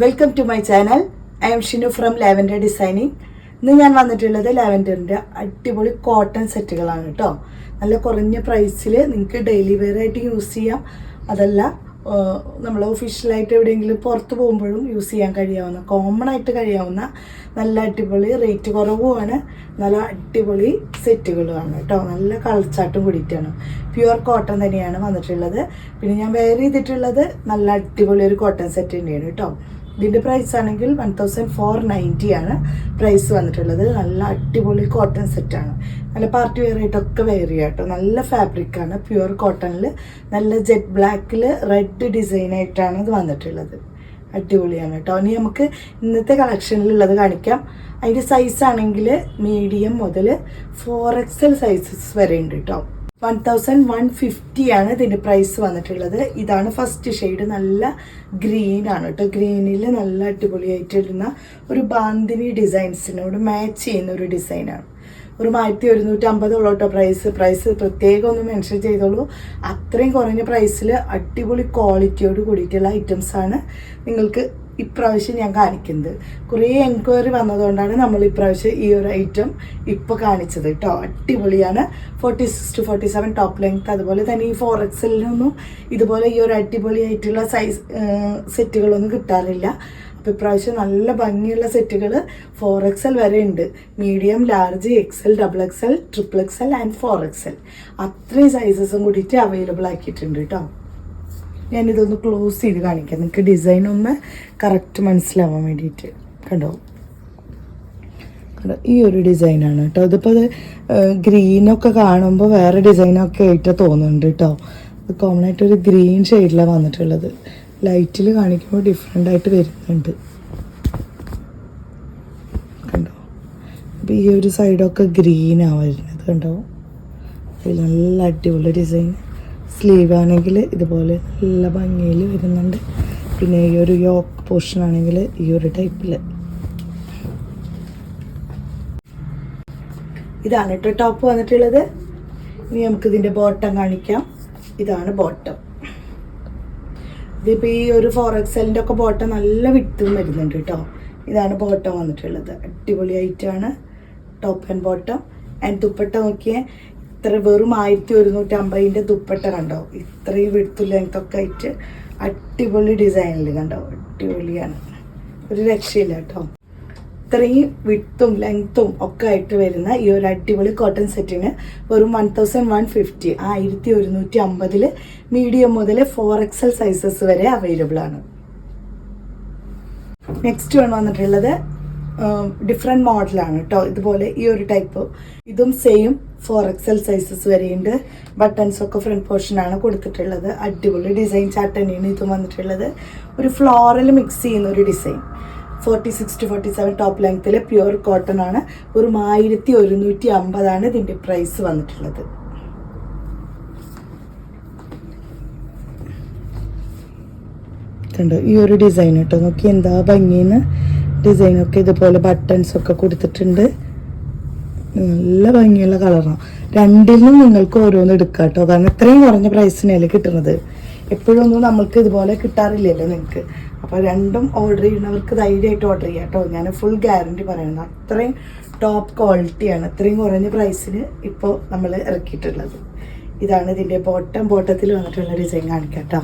Welcome to my channel I am Shinu from lavender designing ഇന്ന് ഞാൻ വന്നിട്ടുള്ളത് ലാവൻഡറിന്റെ അടിപൊളി കോട്ടൺ സെറ്റുകളാണ് കേട്ടോ നല്ല കുറഞ്ഞ പ്രൈസിൽ നിങ്ങൾക്ക് ഡെയിലി വെയർ ആയിട്ട് യൂസ് ചെയ്യാം. അതല്ല നമ്മൾ ഒഫീഷ്യലായിട്ട് എവിടെയെങ്കിലും പുറത്ത് പോകുമ്പോഴും യൂസ് ചെയ്യാൻ കഴിയാവുന്ന കോമൺ ആയിട്ട് കഴിയാവുന്ന നല്ല അടിപൊളി റേറ്റ് കുറവുമാണ്. നല്ല അടിപൊളി സെറ്റുകളുമാണ് കേട്ടോ നല്ല കളച്ചാട്ടും കൂടിയിട്ടാണ്. പ്യുവർ കോട്ടൺ തന്നെയാണ് വന്നിട്ടുള്ളത്. പിന്നെ ഞാൻ വെയർ ചെയ്തിട്ടുള്ളത് നല്ല അടിപൊളി ഒരു കോട്ടൺ സെറ്റ് തന്നെയാണ് കേട്ടോ ഇതിന്റെ പ്രൈസ് ആണെങ്കിൽ വൺ തൗസൻഡ് ഫോർ നയന്റി ആണ് പ്രൈസ് വന്നിട്ടുള്ളത്. നല്ല അടിപൊളി കോട്ടൺ സെറ്റാണ് നല്ല പാർട്ടി വെയർ ആയിട്ടൊക്കെ വെയർ ചെയ്യാം കേട്ടോ. നല്ല ഫാബ്രിക്കാണ് പ്യുവർ കോട്ടണിൽ നല്ല ജെറ്റ് ബ്ലാക്കിൽ റെഡ് ഡിസൈൻ ആയിട്ടാണ് ഇത് വന്നിട്ടുള്ളത്. അടിപൊളിയാണ് കേട്ടോ. ഇനി നമുക്ക് ഇന്നത്തെ കളക്ഷനിലുള്ളത് കാണിക്കാം. അതിന്റെ സൈസ് ആണെങ്കിൽ മീഡിയം മുതൽ ഫോർ എക്സൽ സൈസസ് വരെ ഉണ്ട് കേട്ടോ. വൺ തൗസൻഡ് വൺ ഫിഫ്റ്റി ആണ് ഇതിന്റെ പ്രൈസ് വന്നിട്ടുള്ളത്. ഇതാണ് ഫസ്റ്റ് ഷെയ്ഡ് നല്ല ഗ്രീൻ ആണ് കേട്ടോ ഗ്രീനിൽ നല്ല അടിപൊളിയായിട്ടിരുന്ന ഒരു ബാന്തിനി ഡിസൈൻസിനോട് മാച്ച് ചെയ്യുന്ന ഒരു ഡിസൈനാണ് ഒരു ആയിരത്തി ഒരുന്നൂറ്റി അമ്പതോളം കേട്ടോ പ്രൈസ് പ്രൈസ് പ്രത്യേകം ഒന്ന് മെൻഷൻ ചെയ്തോളൂ. അത്രയും കുറഞ്ഞ പ്രൈസിൽ അടിപൊളി ക്വാളിറ്റിയോട് കൂടിയിട്ടുള്ള ഐറ്റംസാണ് നിങ്ങൾക്ക് ഇപ്രാവശ്യം ഞാൻ കാണിക്കുന്നത്. കുറേ എൻക്വയറി വന്നതുകൊണ്ടാണ് നമ്മൾ ഇപ്രാവശ്യം ഈ ഒരു ഐറ്റം ഇപ്പോൾ കാണിച്ചത് കേട്ടോ. അടിപൊളിയാണ്. Forty six to forty seven top length അതുപോലെ തന്നെ ഈ ഫോർ എക്സലിനൊന്നും ഇതുപോലെ ഈ ഒരു അടിപൊളിയായിട്ടുള്ള സൈസ് സെറ്റുകളൊന്നും കിട്ടാറില്ല. അപ്പോൾ ഇപ്രാവശ്യം നല്ല ഭംഗിയുള്ള സെറ്റുകൾ ഫോർ എക്സൽ വരെ ഉണ്ട്. Medium large XL double XL triple XL and four XL അത്രയും സൈസസും കൂടിയിട്ട് അവൈലബിൾ ആക്കിയിട്ടുണ്ട് കേട്ടോ. ഞാനിതൊന്ന് ക്ലോസ് ചെയ്ത് കാണിക്കാം. നിങ്ങൾക്ക് ഡിസൈൻ ഒന്ന് കറക്റ്റ് മനസ്സിലാവാൻ വേണ്ടിയിട്ട്. കണ്ടോ? കണ്ടോ? ഈ ഒരു ഡിസൈനാണ് കേട്ടോ. ഇതിപ്പോൾ അത് ഗ്രീനൊക്കെ കാണുമ്പോൾ വേറെ ഡിസൈനൊക്കെ ആയിട്ട് തോന്നുന്നുണ്ട് കേട്ടോ. അത് കോമൺ ആയിട്ട് ഒരു ഗ്രീൻ ഷെയ്ഡിലാണ് വന്നിട്ടുള്ളത്. ലൈറ്റിൽ കാണിക്കുമ്പോൾ ഡിഫറെന്റ് ആയിട്ട് വരുന്നുണ്ട്. കണ്ടോ? അപ്പോൾ ഈ ഒരു സൈഡൊക്കെ ഗ്രീനാണ് വരുന്നത് കണ്ടോ? നല്ല അടിപൊളി ഡിസൈൻ സ്ലീവ് ആണെങ്കിൽ ഇതുപോലെ നല്ല ഭംഗിയിൽ വരുന്നുണ്ട്. പിന്നെ ഈ ഒരു യോക്ക് പോർഷൻ ആണെങ്കിൽ ഈ ഒരു ടൈപ്പിൽ. ഇതാണ് കേട്ടോ ടോപ്പ് വന്നിട്ടുള്ളത്. ഇനി നമുക്ക് ഇതിന്റെ ബോട്ടം കാണിക്കാം. ഇതാണ് ബോട്ടം. ഇതിപ്പോൾ ഈ ഒരു ഫോർ എക്സലിന്റെ ഒക്കെ ബോട്ടം നല്ല വിട്ടും വരുന്നുണ്ട് കേട്ടോ. ഇതാണ് ബോട്ടം വന്നിട്ടുള്ളത്. അടിപൊളി അടിപൊളിയായിട്ടാണ് top and bottom. And dupatta നോക്കിയേ ഇത്ര വെറും ആയിരത്തി ഒരുന്നൂറ്റി അമ്പതിന്റെ ദുപ്പട്ട കണ്ടോ? ഇത്രയും വിടുത്തു ലെങ്ത് ഒക്കെ ആയിട്ട് അടിപൊളി ഡിസൈനിൽ കണ്ടോ? അടിപൊളിയാണ്. ഒരു രക്ഷയില്ല കേട്ടോ. ഇത്രയും വിട്ടും ലെങ്ത്തും ഒക്കെ ആയിട്ട് വരുന്ന ഈ ഒരു അടിപൊളി കോട്ടൺ സെറ്റിന് വെറും വൺ തൗസൻഡ് വൺ ഫിഫ്റ്റി ആയിരത്തി ഒരുന്നൂറ്റി അമ്പതിൽ മീഡിയം മുതൽ ഫോർ എക്സൽ സൈസസ് വരെ അവൈലബിൾ ആണ്. നെക്സ്റ്റ് വൺ വന്നിട്ടുള്ളത് ഡിഫറെന്റ് മോഡലാണ് കേട്ടോ ഇതുപോലെ ഈ ഒരു ടൈപ്പ് ഇതും സെയിം ഫോർ എക്സൽ സൈസസ് വരെയുണ്ട്. ബട്ടൺസ് ഒക്കെ ഫ്രണ്ട് പോർഷനാണ് കൊടുത്തിട്ടുള്ളത്. അടിപൊളി ഡിസൈൻ ചാർട്ട് തന്നെയാണ് ഇതും വന്നിട്ടുള്ളത്. ഒരു ഫ്ലോറൽ മിക്സ് ചെയ്യുന്ന ഒരു design forty six to forty seven top ലെങ്ത്തിൽ പ്യുവർ കോട്ടൺ ആണ്. ഒരു ആയിരത്തി ഒരുന്നൂറ്റി അമ്പതാണ് ഇതിന്റെ പ്രൈസ് വന്നിട്ടുള്ളത്. കണ്ടോ? ഈ ഒരു ഡിസൈൻ കേട്ടോ നോക്കി എന്താ ഭംഗിന്ന്. ഡിസൈനൊക്കെ ഇതുപോലെ ബട്ടൺസ് ഒക്കെ കൊടുത്തിട്ടുണ്ട്. നല്ല ഭംഗിയുള്ള കളറാണ് രണ്ടിലും നിങ്ങൾക്ക് ഓരോന്ന് എടുക്കാം കേട്ടോ കാരണം ഇത്രയും കുറഞ്ഞ പ്രൈസിനല്ലേ കിട്ടുന്നത്. എപ്പോഴൊന്നും നമ്മൾക്ക് ഇതുപോലെ കിട്ടാറില്ലല്ലോ നിങ്ങൾക്ക്. അപ്പോൾ രണ്ടും ഓർഡർ ചെയ്യുന്നവർക്ക് ധൈര്യമായിട്ട് ഓർഡർ ചെയ്യാം കേട്ടോ ഞാൻ ഫുൾ ഗ്യാരണ്ടി പറയുന്നത് അത്രയും ടോപ്പ് ക്വാളിറ്റിയാണ് അത്രയും കുറഞ്ഞ പ്രൈസിന് ഇപ്പോൾ നമ്മൾ ഇറക്കിയിട്ടുള്ളത്. ഇതാണ് ഇതിന്റെ ബോട്ടം ബോട്ടത്തിൽ വന്നിട്ടുള്ള ഡിസൈൻ കാണിക്കാം കേട്ടോ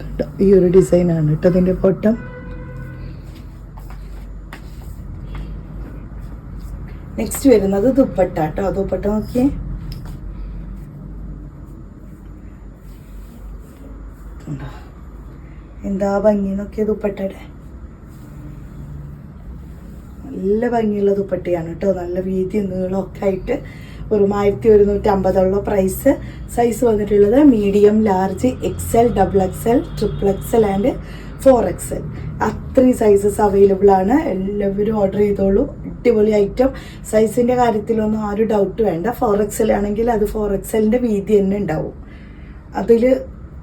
കേട്ടോ ഈ ഒരു ഡിസൈനാണ് കേട്ടോ അതിന്റെ പൊട്ടം. നെക്സ്റ്റ് വരുന്നത് ദുപ്പട്ട കേട്ടോ. ദുപ്പട്ട നോക്കിയേ? എന്താ ഭംഗി നോക്കിയ ദുപ്പട്ടയുടെ? നല്ല ഭംഗിയുള്ള ദുപ്പട്ടയാണ് കേട്ടോ. നല്ല വീതി നീളമൊക്കെ ആയിട്ട് ഒരു ആയിരത്തി ഒരുന്നൂറ്റി അമ്പതുള്ള പ്രൈസ് സൈസ് വന്നിട്ടുള്ളത് medium large XL double XL triple XL and four XL അത്രയും സൈസസ് അവൈലബിൾ ആണ്. എല്ലാവരും ഓർഡർ ചെയ്തോളൂ. അടിപൊളി ഐറ്റം സൈസിന്റെ കാര്യത്തിലൊന്നും ആ ഒരു ഡൗട്ട് വേണ്ട ഫോർ എക്സൽ ആണെങ്കിൽ അത് ഫോർ എക്സലിന്റെ വീതി തന്നെ ഉണ്ടാവും. അതിൽ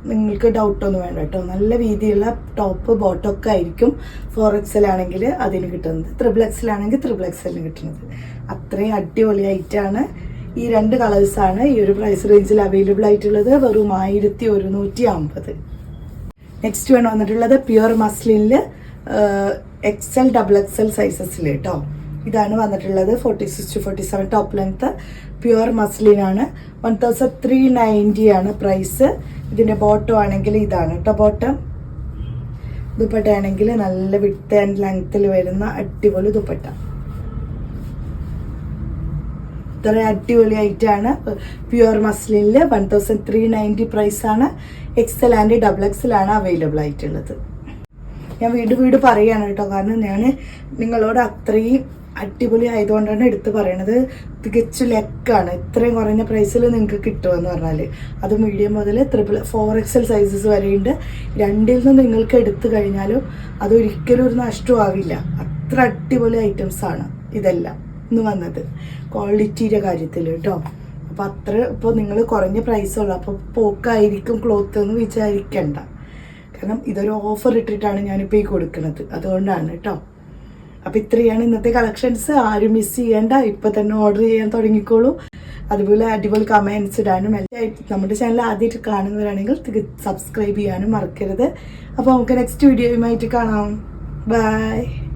നിങ്ങൾക്ക് ഡൗട്ടൊന്നും വേണ്ട കേട്ടോ. നല്ല വീതിയുള്ള ടോപ്പ് ബോട്ടമൊക്കെ ആയിരിക്കും ഫോർ എക്സൽ ആണെങ്കിൽ അതിന് കിട്ടുന്നത്. ത്രിബിൾ എൽ ആണെങ്കിൽ ത്രിബിൾ എക്സലിന് കിട്ടുന്നത്. അത്രയും അടിപൊളി ഐറ്റാണ് ഈ രണ്ട് കളേഴ്സാണ് ഈ ഒരു പ്രൈസ് റേഞ്ചിൽ അവൈലബിൾ ആയിട്ടുള്ളത്. വെറും ആയിരത്തി ഒരുന്നൂറ്റി അമ്പത് നെക്സ്റ്റ് വേണം വന്നിട്ടുള്ളത് പ്യുവർ മസ്ലിനിൽ എക്സൽ ഡബിൾ എക്സൽ സൈസസിൽ കേട്ടോ ഇതാണ് വന്നിട്ടുള്ളത് forty six to forty seven top length pure മസ്ലിനാണ് one thousand three ninety ആണ് പ്രൈസ് ഇതിന്റെ ബോട്ടം ആണെങ്കിൽ ഇതാണ് കേട്ടോ ബോട്ടം ദുപ്പട്ട ആണെങ്കിൽ നല്ല വിട്ട് ആൻഡ് ലെങ്ത്തിൽ വരുന്ന അടിപൊളി ദുപ്പട്ട. ഇത്ര അടിപൊളി ആണ് പ്യുവർ മസ്ലിനിൽ വൺ തൗസൻഡ് ത്രീ നയന്റി പ്രൈസാണ് എക്സൽ ആൻഡ് ഡബിൾ എക്സൽ ആണ് അവൈലബിൾ ആയിട്ടുള്ളത്. ഞാൻ വീട് വീട് പറയുകയാണ് കേട്ടോ. കാരണം ഞാൻ നിങ്ങളോട് അത്രയും അടിപൊളി ആയതുകൊണ്ടാണ് എടുത്ത് പറയണത്. തികച്ചു ലെക്കാണ്. ഇത്രയും കുറഞ്ഞ പ്രൈസിൽ നിങ്ങൾക്ക് കിട്ടുമെന്ന് പറഞ്ഞാൽ അത് മീഡിയം മുതൽ ത്രിപ്പിൾ ഫോർ എക്സൽ സൈസസ് വരെയുണ്ട്. രണ്ടിൽ നിന്ന് നിങ്ങൾക്ക് എടുത്തു കഴിഞ്ഞാലും അതൊരിക്കലും ഒരു നഷ്ടവും ആവില്ല. അത്ര അടിപൊളി ആണ് ഇതെല്ലാം. ഇന്ന് വന്നത്. ക്വാളിറ്റിയുടെ കാര്യത്തിൽ കേട്ടോ അപ്പോൾ അത്ര ഇപ്പോൾ നിങ്ങൾ കുറഞ്ഞ പ്രൈസ് ഉള്ളു. അപ്പോൾ പോക്കായിരിക്കും ക്ലോത്ത് എന്ന് വിചാരിക്കണ്ട. കാരണം ഇതൊരു ഓഫർ ഇട്ടിട്ടാണ് ഞാനിപ്പോൾ ഈ കൊടുക്കുന്നത് അതുകൊണ്ടാണ് കേട്ടോ അപ്പോൾ ഇത്രയാണ് ഇന്നത്തെ കളക്ഷൻസ് ആരും മിസ് ചെയ്യേണ്ട. ഇപ്പോൾ തന്നെ ഓർഡർ ചെയ്യാൻ തുടങ്ങിക്കോളൂ. അതുപോലെ അടിപൊളി കമൻസ് ഇടാനും എല്ലാം നമ്മുടെ ചാനൽ ആദ്യമായിട്ട് കാണുന്നവരാണെങ്കിൽ സബ്സ്ക്രൈബ് ചെയ്യാനും മറക്കരുത്. അപ്പോൾ നമുക്ക് നെക്സ്റ്റ് വീഡിയോയുമായിട്ട് കാണാം. ബൈ